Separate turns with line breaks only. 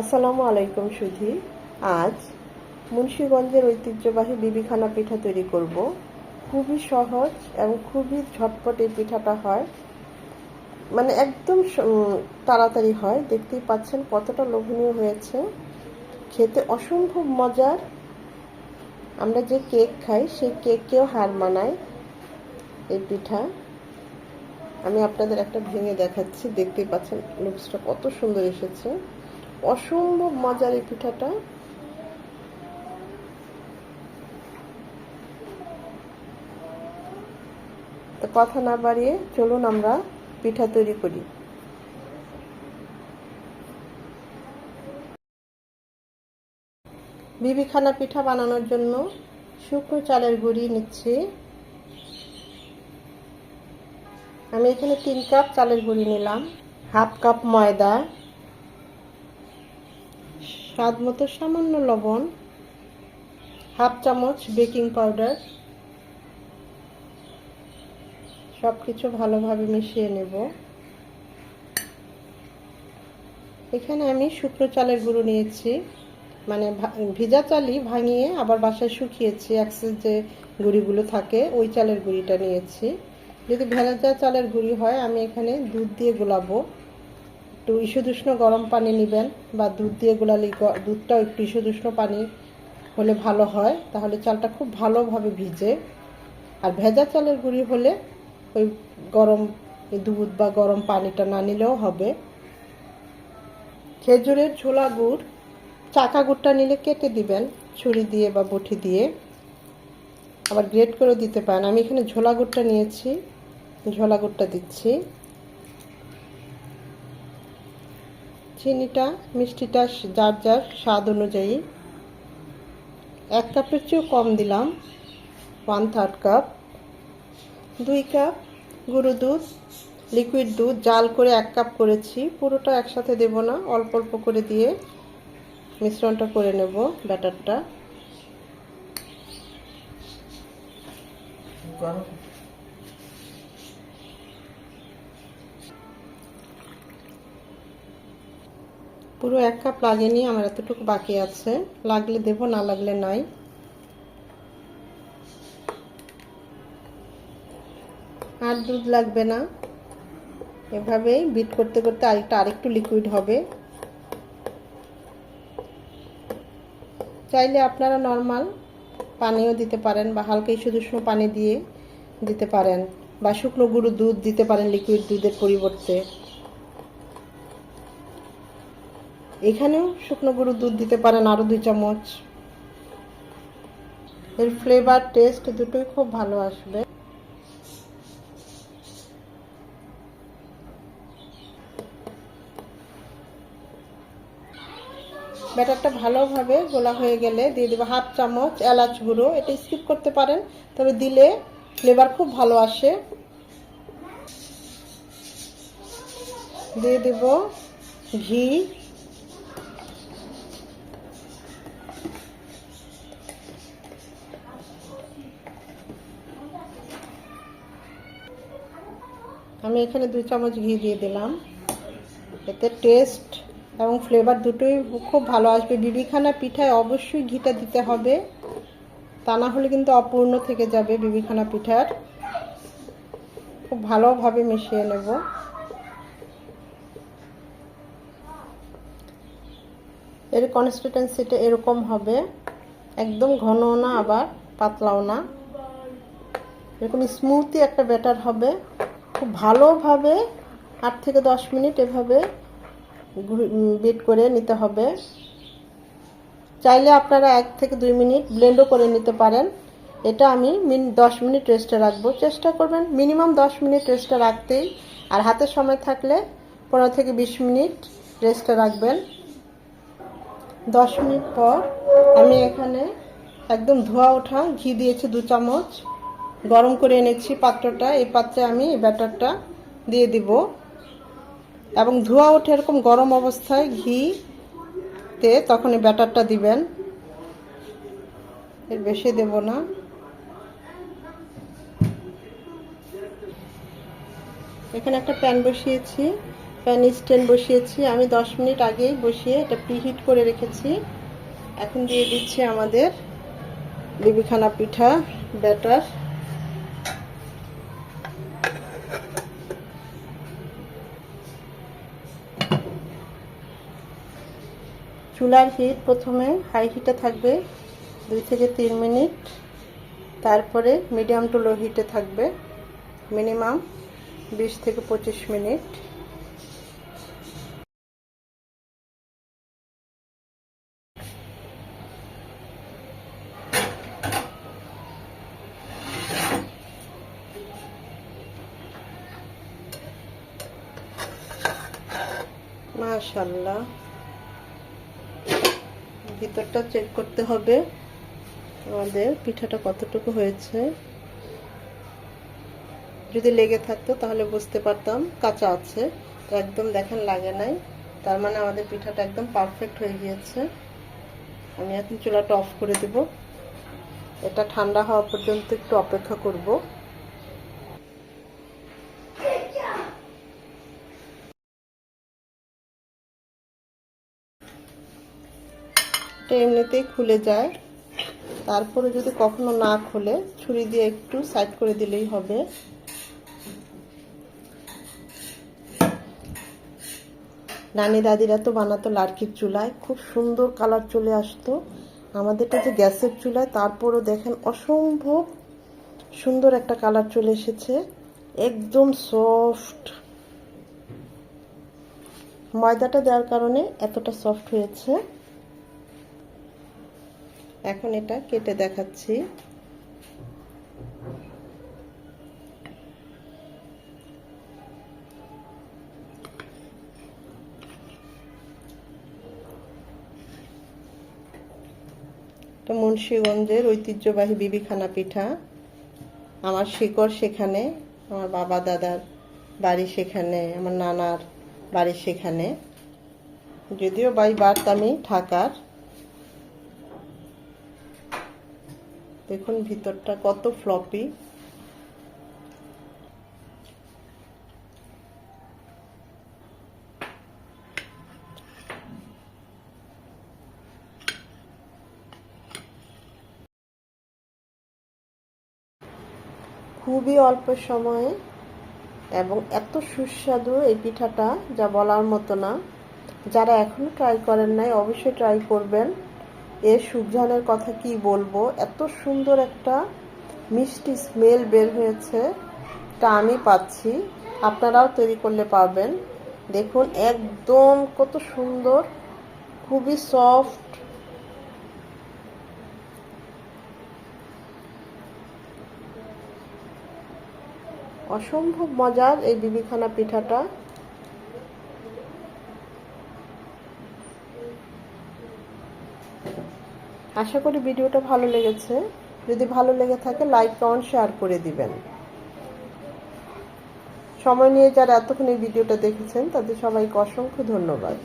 আসসালামু আলাইকুম সুধি। আজ মুন্সীগঞ্জের ঐতিহ্যবাহী বিবিখানা পিঠা তৈরি করব। খুবই সহজ এবং খুবই ঝটপট এই পিঠাটা হয়। মানে একদম তাড়াতাড়ি হয়। দেখতেই পাচ্ছেন কতটা লোভনীয় হয়েছে। খেতে অসম্ভব মজার। আমরা যে কেক খাই, সেই কেককেও হার মানায় এই পিঠা। আমি আপনাদের একটা ভেঙে দেখাচ্ছি। দেখতেই পাচ্ছেন লুকসটা কত সুন্দর এসেছে। অসম্ভব মজার এই পিঠাটা। কথা না বাড়িয়ে চলুন আমরা পিঠা তৈরি করি। বিবিখানা পিঠা বানানোর জন্য শুকনো চালের গুঁড়ি নিচ্ছি। আমি এখানে তিন কাপ চালের গুঁড়ি নিলাম। হাফ কাপ ময়দা। স্বাদ মতো সামান্য লবণ, হাফ চামচ বেকিং পাউডার সব কিছু ভালোভাবে মিশিয়ে নেব। এখানে আমি শুকনো চালের গুঁড়ো নিয়েছি মানে ভিজা চালই ভাঙিয়ে আবার বাসায় শুকিয়েছি, অ্যাক্সেস যে গুঁড়িগুলো থাকে, ওই চালের গুঁড়িটা নিয়েছি। যদি ভেজা চালের গুঁড়ি হয়, আমি এখানে দুধ দিয়ে গোলাবো। একটু ইসুদুষ্ণ গরম পানি নেবেন বা দুধ দিয়ে গোলালে দুধটাও একটু ইসুদুষ্ণ পানি হলে ভালো হয়। তাহলে চালটা খুব ভালোভাবে ভিজে। আর ভেজা চালের গুঁড়ি হলে ওই গরম দুধ বা গরম পানিটা না নিলেও হবে। খেজুরের ছোলা গুড়, চাকা গুড়টা নিলে কেটে দিবেন, ছুরি দিয়ে বা বটি দিয়ে। আবার গ্রেট করে দিতে পারেন। আমি এখানে ঝোলা গুড়টা নিয়েছি, ঝোলা গুড়টা দিচ্ছি। চিনিটা, মিষ্টিটা যার যার স্বাদ অনুযায়ী। এক কাপের চেয়েও কম দিলাম ওয়ান থার্ড কাপ দুই কাপ গুঁড়ো দুধ লিকুইড দুধ, জাল করে এক কাপ করেছি। পুরোটা একসাথে দেব না, অল্প অল্প করে দিয়ে মিশ্রণটা করে নেব ব্যাটারটা। পুরো এক কাপ লাগেনি আমার এতটুকু বাকি আছে। লাগলে দেব, না লাগলে নাই। আর দুধ লাগবে না। এভাবেই বিট করতে করতে আরেকটা, আরেকটু লিকুইড হবে। চাইলে আপনারা নর্মাল পানিও দিতে পারেন বা হালকা সুদূষ্ণ পানি দিয়ে দিতে পারেন বা শুকনো গুঁড়ো দুধ দিতে পারেন লিকুইড দুধের পরিবর্তে। এখানেও শুকনো গুঁড়ো দুধ দিতে পারেন আরও দুই চামচ। এর ফ্লেভার টেস্ট দুটোই খুব ভালো আসবে। ব্যাটারটা ভালোভাবে গোলা হয়ে গেলে দিয়ে দেবো হাফ চামচ এলাচ গুঁড়ো। এটা স্কিপ করতে পারেন, তবে দিলে ফ্লেভার খুব ভালো আসে। দিয়ে দেব ঘি আমি এখানে দুই চামচ ঘি দিয়ে দিলাম। এতে টেস্ট এবং ফ্লেভার দুটোই খুব ভালো আসবে। বিবিখানা পিঠায় অবশ্যই ঘিটা দিতে হবে। তা না হলে কিন্তু অপূর্ণ থেকে যাবে বিবিখানা পিঠার। খুব ভালোভাবে মিশিয়ে নেব। এর কনসিস্টেন্সিটা এরকম হবে। একদম ঘনও না, আবার পাতলাও না। এরকম স্মুথই একটা ব্যাটার হবে। খুব ভালোভাবে আট থেকে দশ মিনিট এভাবে বিট করে নিতে হবে। চাইলে আপনারা এক থেকে দুই মিনিট ব্লেন্ডও করে নিতে পারেন। এটা আমি দশ মিনিট রেস্টে রাখব। চেষ্টা করবেন মিনিমাম দশ মিনিট রেস্টে রাখতেই। আর হাতে সময় থাকলে পনেরো থেকে বিশ মিনিট রেস্টে রাখবেন। দশ মিনিট পর আমি এখানে একদম ধোয়া ওঠা ঘি দিয়েছি দু চামচ। গরম করে এনেছি পাত্রটা। এই পাত্রে আমি এই ব্যাটারটা দিয়ে দিব। এবং ধোয়া ওঠে এরকম গরম অবস্থায় ঘিতে তখন এই ব্যাটারটা দিবেন। এর বেশি দেব না। এখানে একটা প্যান বসিয়েছি। প্যান স্ট্যান্ড বসিয়েছি। আমি দশ মিনিট আগেই বসিয়ে এটা প্রিহিট করে রেখেছি। এখন দিয়ে দিচ্ছি আমাদের বিবিখানা পিঠা, ব্যাটার। চুলার হিট প্রথমে হাই হিটে থাকবে দুই থেকে তিন মিনিট। তারপরে মিডিয়াম টু লো হিটে থাকবে মিনিমাম বিশ থেকে পঁচিশ মিনিট। মাশাল্লাহ ভিতরটা চেক করতে হবে, আমাদের পিঠাটা কতটুকু হয়েছে। যদি লেগে থাকতো তাহলে বুঝতে পারতাম, কাঁচা আছে, তো একদম দেখেন লাগে নাই। তার মানে আমাদের পিঠাটা একদম পারফেক্ট হয়ে গিয়েছে। আমি এখন চুলাটা অফ করে দেব। এটা ঠান্ডা হওয়া পর্যন্ত একটু অপেক্ষা করব। এটা এমনিতেই খুলে যায়। তারপরে যদি কখনো না খুলে, ছুরি দিয়ে একটু সাইড করে দিলেই হবে। নানি দাদিরা তো বানাতো লাড়কির চুলায়। খুব সুন্দর কালার চলে আসতো। আমাদেরটা যে গ্যাসের চুলায়, তারপরও দেখেন অসম্ভব সুন্দর একটা কালার চলে এসেছে। একদম সফট। ময়দাটা দেওয়ার কারণে এতটা সফট হয়েছে। এখন এটা কেটে দেখাচ্ছি। মুন্সীগঞ্জের ঐতিহ্যবাহী বিবিখানা পিঠা। আমার শিকড় সেখানে, আমার বাবা দাদার বাড়ি সেখানে, আমার নানার বাড়ি সেখানে। যদিও বাই বার্থ আমি ঢাকার। দেখুন, ভিতরটা কত ফ্লপি খুবই অল্প সময়ে এবং এত সুস্বাদু এই পিঠাটা, যা বলার মতো না। যারা এখনও ট্রাই করেন নাই, অবশ্যই ট্রাই করবেন। এর সুঘ্রাণের কথা কি বলব? এত সুন্দর একটা মিষ্টি স্মেল বের হয়েছে, তা আমি পাচ্ছি। আপনারাও তৈরি করলে পারবেন দেখুন, একদম কত সুন্দর, খুবই সফট অসম্ভব মজার এই বিবিখানা পিঠাটা। আশা করি ভিডিওটা ভালো লেগেছে। যদি ভালো লেগে থাকে লাইক কমেন্ট শেয়ার করে দিবেন। সময় নিয়ে যারা এতক্ষণ এই ভিডিওটা দেখেছেন, তাদের সবাইকে অসংখ্য ধন্যবাদ।